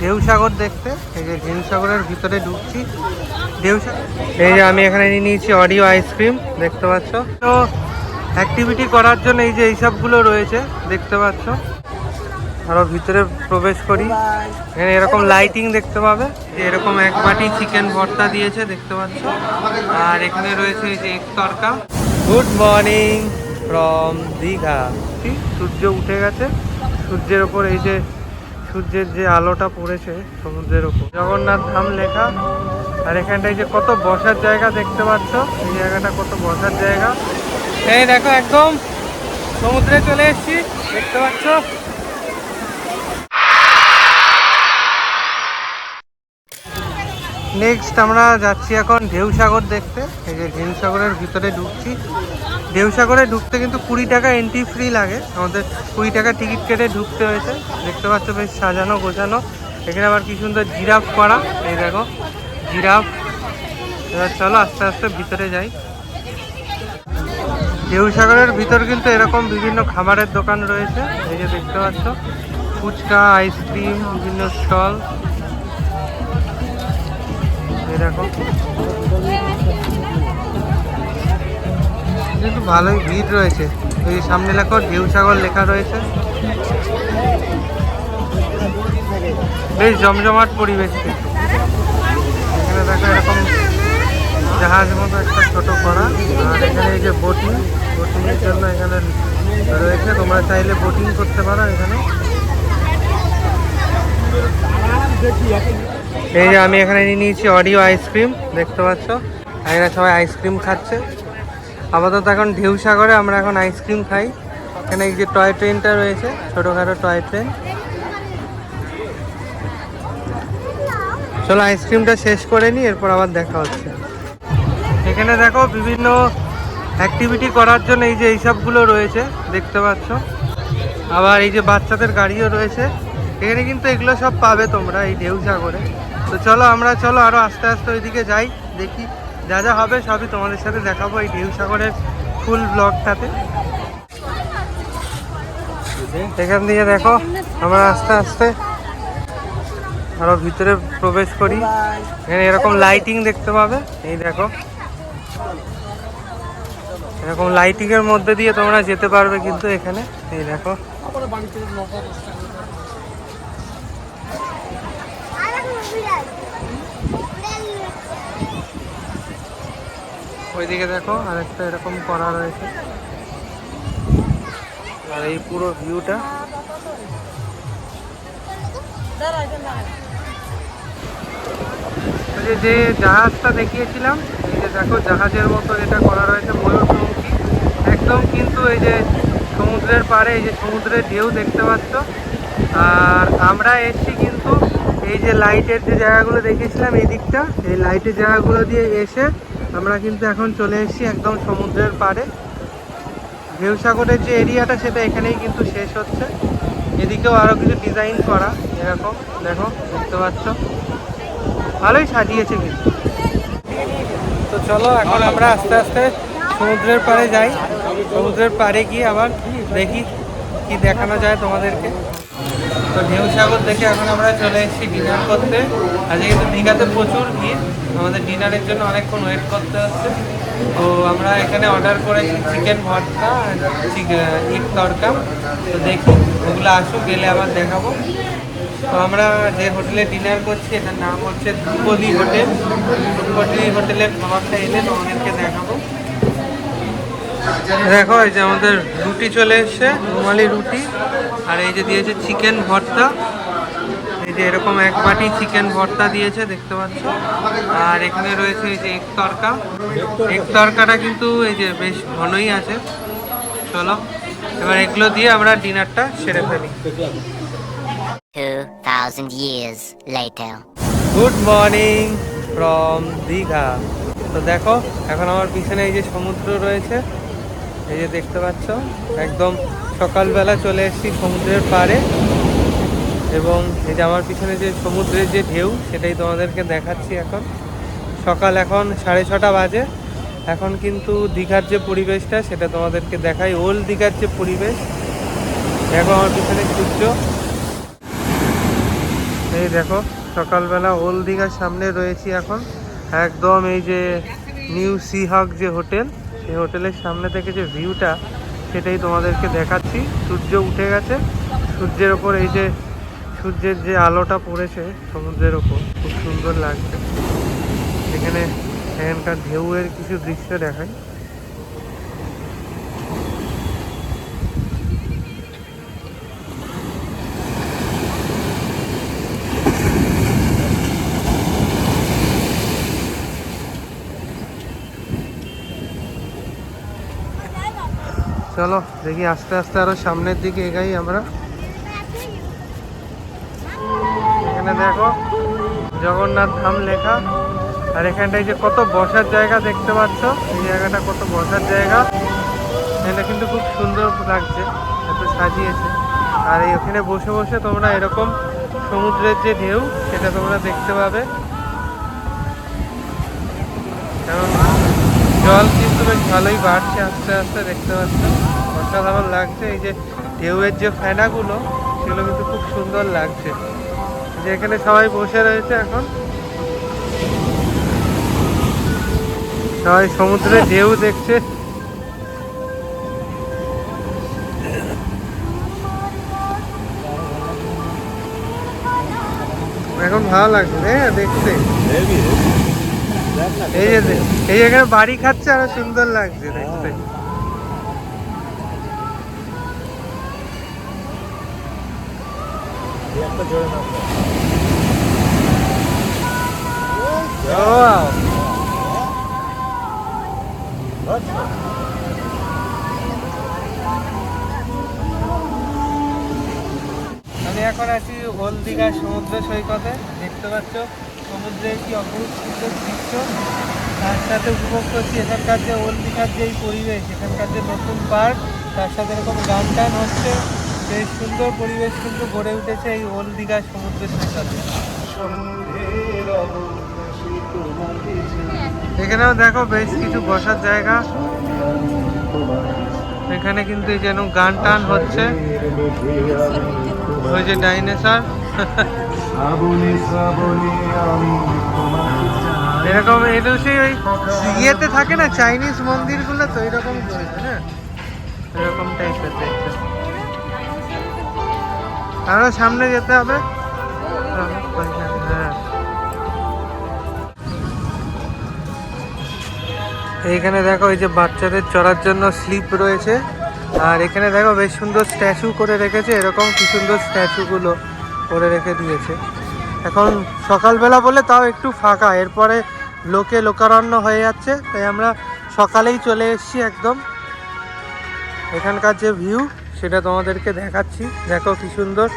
ঢেউ সাগর দেখতে এই যে ঢেউ সাগরের ভিতরে ঢুকছি। ঢেউ সাগর এই যে আমি এখানে নিয়ে নিয়েছি অডিও আইসক্রিম দেখতে পাচ্ছ? তো অ্যাক্টিভিটি করার জন্য এই যে এইসবগুলো রয়েছে দেখতে পাচ্ছ? আরও ভিতরে প্রবেশ করি। এখানে এরকম লাইটিং দেখতে পাবে। যে এরকম এক বাটি চিকেন ভর্তা দিয়েছে দেখতে পাচ্ছ? আর এখানে রয়েছে এই যে এক তরকা। Good morning from Digha. সূর্য উঠে গেছে। সূর্যের ওপর এই যে সূর্যের যে আলোটা পড়েছে, সমুদ্রের ওপর। জগন্নাথ ধাম লেখা। আর এখানটায় যে কত বসার জায়গা দেখতে পাচ্ছ, এই জায়গাটা কত বসার জায়গা। এই দেখো একদম, সমুদ্রে চলে এসেছি, দেখতে পাচ্ছ। নেক্সট আমরা যাচ্ছি এখন ঢেউ সাগর দেখতে। এই যে ঢেউ সাগরের ভিতরে ঢুকছি। ঢেউ সাগরে ঢুকতে কিন্তু কুড়ি টাকা এন্ট্রি ফ্রি লাগে। আমাদের কুড়ি টাকা টিকিট কেটে ঢুকতে হয়েছে। দেখতে পাচ্ছ বেশ সাজানো, গোছানো। এখানে আবার কি সুন্দর জিরাফ করা। এই দেখো, জিরাফ। এবার চলো আস্তে আস্তে ভিতরে যাই। ঢেউ সাগরের ভিতর কিন্তু এরকম বিভিন্ন খাবারের দোকান রয়েছে। এই যে দেখতে পাচ্ছ, ফুচকা, আইসক্রিম, বিভিন্ন স্টল। এই কিন্তু ভালোই ভিড় রয়েছে। যে সামনে লেখো ঢেউ সাগর লেখা রয়েছে। বেশ জমজমাট পরিবেশ এখানে দেখো এরকম জাহাজ মতো একটা ছোট করা। আর এখানে এই যে বোটিং বোটিং এর জন্য এখানে রয়েছে। তোমরা চাইলে বোটিং করতে পারো এখানে। এই যে আমি এখানে নিয়ে নিয়েছি অডিও আইসক্রিম দেখতে পাচ্ছ? এখানে সবাই আইসক্রিম খাচ্ছে। আপাতত এখন ঢেউ সাগরে আমরা এখন আইসক্রিম খাই। এখানে এই যে টয় ট্রেনটা রয়েছে, ছোটোখাটো টয় ট্রেন। চলো আইসক্রিমটা শেষ করে নিই, এরপর আবার দেখা হচ্ছে। এখানে দেখো বিভিন্ন অ্যাক্টিভিটি করার জন্য এই যে এইসবগুলো রয়েছে, দেখতে পাচ্ছ। আবার এই যে বাচ্চাদের গাড়িও রয়েছে। এখানে কিন্তু এগুলো সব পাবে তোমরা এই ঢেউ সাগরে। তো চলো আমরা, চলো আরও আস্তে আস্তে ওইদিকে যাই, দেখি। যা যা হবে সবই তোমাদের সাথে দেখাবো এই ঢেউ সাগরের ফুল ব্লগটাতে। এখান দিয়ে দেখো, আমরা আস্তে আস্তে আরও ভিতরে প্রবেশ করি। এখানে এরকম লাইটিং দেখতে পাবে। এই দেখো। এরকম লাইটিং এর মধ্যে দিয়ে তোমরা যেতে পারবে কিন্তু এখানে। এই দেখো। ওইদিকে দেখো আরেকটা এরকম করা রয়েছে। আর এই পুরো ভিউটা। যে জাহাজটা দেখিয়েছিলাম, এই যে দেখো জাহাজের মতো এটা করা রয়েছে ময়ূরপঙ্খী একদম কিন্তু এই যে সমুদ্রের পাড়ে, এই যে সমুদ্রের ঢেউ দেখতে পাচ্ছ। আর আমরা এসছি কিন্তু এই যে লাইটের যে জায়গাগুলো দেখিয়েছিলাম, এই দিকটা, এই লাইটের জায়গাগুলো দিয়ে এসে আমরা কিন্তু এখন চলে এসেছি একদম সমুদ্রের পাড়ে। ঢেউ সাগরের যে এরিয়াটা, সেটা এখানেই কিন্তু শেষ হচ্ছে। এদিকেও আরও কিছু ডিজাইন করা, এরকম। দেখো, দেখতে পাচ্ছ? ভালোই সাজিয়েছে কিন্তু। তো চলো, এখন আমরা আস্তে আস্তে সমুদ্রের পাড়ে যাই। সমুদ্রের পাড়ে গিয়ে আবার দেখি কি দেখানো যায় তোমাদেরকে। তো ঢেউ সাগর দেখে এখন আমরা চলে এসেছি ডিনার করতে। আজকে কিন্তু দীঘাতে প্রচুর ভিড়। আমাদের ডিনারের জন্য অনেকক্ষণ ওয়েট করতে হচ্ছে। তো আমরা এখানে অর্ডার করেছি চিকেন ভর্তা ইট তরকা তো দেখি, ওগুলো আসুক, গেলে আবার দেখাবো। তো আমরা যে হোটেলে ডিনার করছি, এটার নাম হচ্ছে ধ্রুপদী হোটেল। ধ্রুপদী হোটেলের খাবারটা এলে তোমাদেরকে দেখাবো। দেখো এই যে আমাদের রুটি চলে এসছে রুমালি রুটি আর এই যে দিয়েছে চিকেন ভর্তা। এই যে এরকম এক বাটি চিকেন ভর্তা দিয়েছে দেখতে পাচ্ছ। আর এখানে রয়েছে এই যে এক তরকা। এক তরকাটা কিন্তু এই যে বেশ ঘনই আছে। চলো এবার এগুলো দিয়ে আমরা ডিনারটা সেরে ফেলি। 2,000 years later. Good morning from Digha তো দেখো এখন আমার পিছনে এই যে সমুদ্র রয়েছে এই যে দেখতে পাচ্ছ, একদম সকালবেলা চলে এসেছি সমুদ্রের পাড়ে। এবং এই যে আমার পিছনে যে সমুদ্রের যে ঢেউ, সেটাই তোমাদেরকে দেখাচ্ছি এখন। সকাল এখন সাড়ে ছটা বাজে। এখন কিন্তু দীঘার যে পরিবেশটা, সেটা তোমাদেরকে দেখাই। ওল্ড দীঘার যে পরিবেশ, দেখো আমার পিছনে সূর্য। এই দেখো, সকালবেলা ওল্ড দীঘার সামনে রয়েছি এখন। একদম এই যে নিউ সি হক যে হোটেল সেই হোটেলের সামনে থেকে যে ভিউটা, সেটাই তোমাদেরকে দেখাচ্ছি। সূর্য উঠে গেছে। সূর্যের ওপর এই যে, সূর্যের যে আলোটা পড়েছে সমুদ্রের ওপর, খুব সুন্দর লাগছে। এখানে এখানকার ঢেউয়ের কিছু দৃশ্য দেখায় চলো, দেখি আস্তে আস্তে আরও সামনের দিকে এগাই আমরা। এখানে দেখো, জগন্নাথ ধাম লেখা। আর এখানটায় যে কত বসার জায়গা দেখতে পাচ্ছ, এই জায়গাটা কত বসার জায়গা। এটা কিন্তু খুব সুন্দর লাগছে, এত সাজিয়েছে। আর এই ওখানে বসে বসে তোমরা এরকম সমুদ্রের যে ঢেউ, সেটা তোমরা দেখতে পাবে। কারণ জল কিন্তু বেশ ভালোই বাড়ছে আস্তে আস্তে, দেখতে পাচ্ছ? অসাধারণ লাগছে এই যে ঢেউয়ের যে ফেনাগুলো, সেগুলো কিন্তু খুব সুন্দর লাগছে। যে এখানে সবাই বসে রয়েছে এখন। সবাই সমুদ্রে ঢেউ দেখছে। এখন ভালো লাগছে দেখতে। এই যে, এই এখানে বাড়ি খাচ্ছে, আরও সুন্দর লাগছে দেখতে। আমি এখন আছি ওল্ড দীঘা সমুদ্র সৈকতে, দেখতে পাচ্ছ? সমুদ্রের কি অপরূপ সুন্দর দৃশ্য? তার সাথে উপভোগ করছি এখানকার যে ওল্ড দীঘার যে পরিবেশ, এখানকার যে নতুন পার্ক, তার সাথে এরকম গান টান হচ্ছে। বেশ সুন্দর পরিবেশ কিন্তু গড়ে উঠেছে এই ওল্ড দীঘা সমুদ্র সৈকতে এখানেও দেখো বেশ কিছু বসার জায়গা। এখানে কিন্তু যেন গান টান হচ্ছে। ওই যে ডাইনেসার। এরকম এটা সেই ওই ইয়েতে থাকে না, চাইনিজ মন্দিরগুলো তো এরকম করেছে হ্যাঁ? এরকম টাইপের দেখতে। আরও সামনে যেতে হবে? হ্যাঁ। এইখানে দেখো এই যে বাচ্চাদের চড়ার জন্য স্লিপ রয়েছে। আর এখানে দেখো বেশ সুন্দর স্ট্যাচু করে রেখেছে, এরকম কি সুন্দর স্ট্যাচুগুলো। করে রেখে দিয়েছে। এখন সকালবেলা বলে তাও একটু ফাঁকা, এরপরে লোকে লোকারণ্য হয়ে যাচ্ছে, তাই আমরা সকালেই চলে এসেছি একদম। এখানকার যে ভিউ সেটা তোমাদেরকে দেখাচ্ছি। দেখো কি সুন্দর।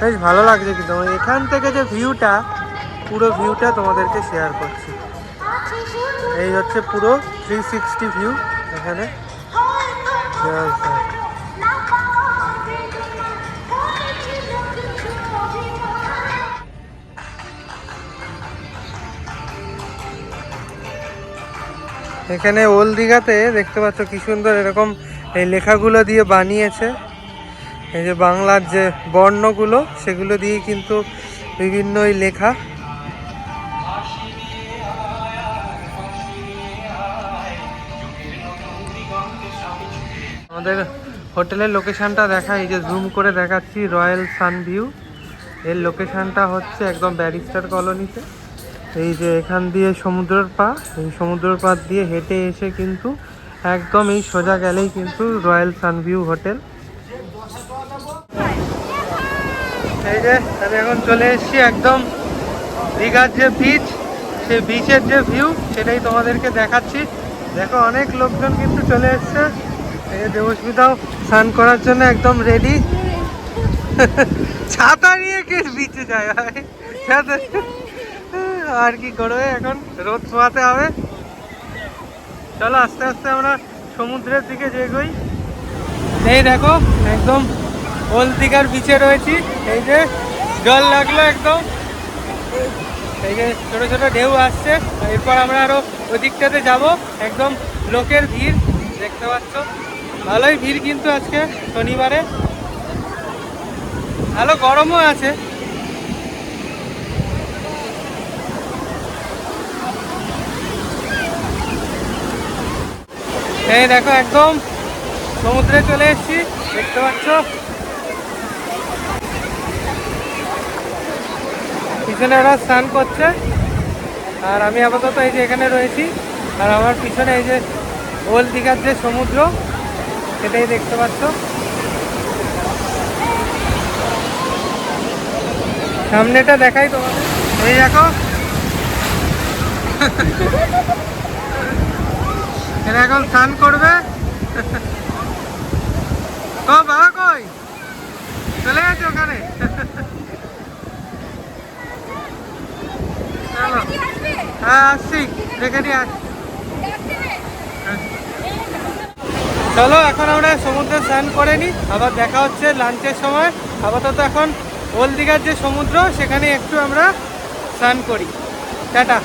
বেশ ভালো লাগছে কিন্তু। এখান থেকে যে ভিউটা পুরো ভিউটা তোমাদেরকে শেয়ার করছি। এই হচ্ছে পুরো থ্রি সিক্সটি ভিউ এখানে। এখানে ওল দীঘাতে দেখতে পাচ্ছ কি সুন্দর এরকম এই লেখাগুলো দিয়ে বানিয়েছে। এই যে বাংলার যে বর্ণগুলো, সেগুলো দিয়ে কিন্তু বিভিন্ন এই লেখা। আমাদের হোটেলের লোকেশনটা দেখা, এই যে জুম করে দেখাচ্ছি, রয়্যাল সান ভিউ এর লোকেশনটা হচ্ছে একদম ব্যারিস্টার কলোনিতে। এই যে এখান দিয়ে সমুদ্রের পা, এই সমুদ্রের পাড় দিয়ে হেঁটে এসে কিন্তু একদম এই সোজা গেলেই কিন্তু রয়্যাল সানভিউ হোটেল। এই যে, আমি এখন চলে এসেছি একদম দীঘার যে বিচ সেই বিচের যে ভিউ সেটাই তোমাদেরকে দেখাচ্ছি। দেখো, অনেক লোকজন কিন্তু চলে এসছে। এই যে দেবস্মিতাও স্নান করার জন্য একদম রেডি ছাতা নিয়ে কে বিচে যায়? ছাতা আর কি করবে এখন? রোদ পোহাতে হবে। চলো আস্তে আস্তে আমরা সমুদ্রের দিকে যেগোই এই দেখো, একদম ওল দিঘার বিচে রয়েছি। এই যে জল লাগল একদম। এই যে ছোট ছোট ঢেউ আসছে। এরপর আমরা আরও ওদিকটাতে যাব। একদম লোকের ভিড়, দেখতে পাচ্ছ। ভালোই ভিড় কিন্তু আজকে শনিবারে। ভালো গরমও আছে। এই দেখো একদম সমুদ্রে চলে এসেছি, দেখতে পাচ্ছ? পিছনে ওরা স্নান করছে। আর আমি আপাতত এই যে এখানে রয়েছি, আর আমার পিছনে এই যে ওল্ড দীঘার যে সমুদ্র, সেটাই দেখতে পাচ্ছ। সামনেটা দেখাই তোমাদের। এই দেখো। এরা এখন স্নান করবে? ও, বাবা কই? চলে গেছে ওখানে। চলো। হ্যাঁ আসছি। দেখে নিয়ে আসছি চলো, এখন আমরা সমুদ্রে স্নান করে নিই। আবার দেখা হচ্ছে লাঞ্চের সময়। আপাতত এখন ওল দীঘার যে সমুদ্র, সেখানে একটু আমরা স্নান করি। টাটা।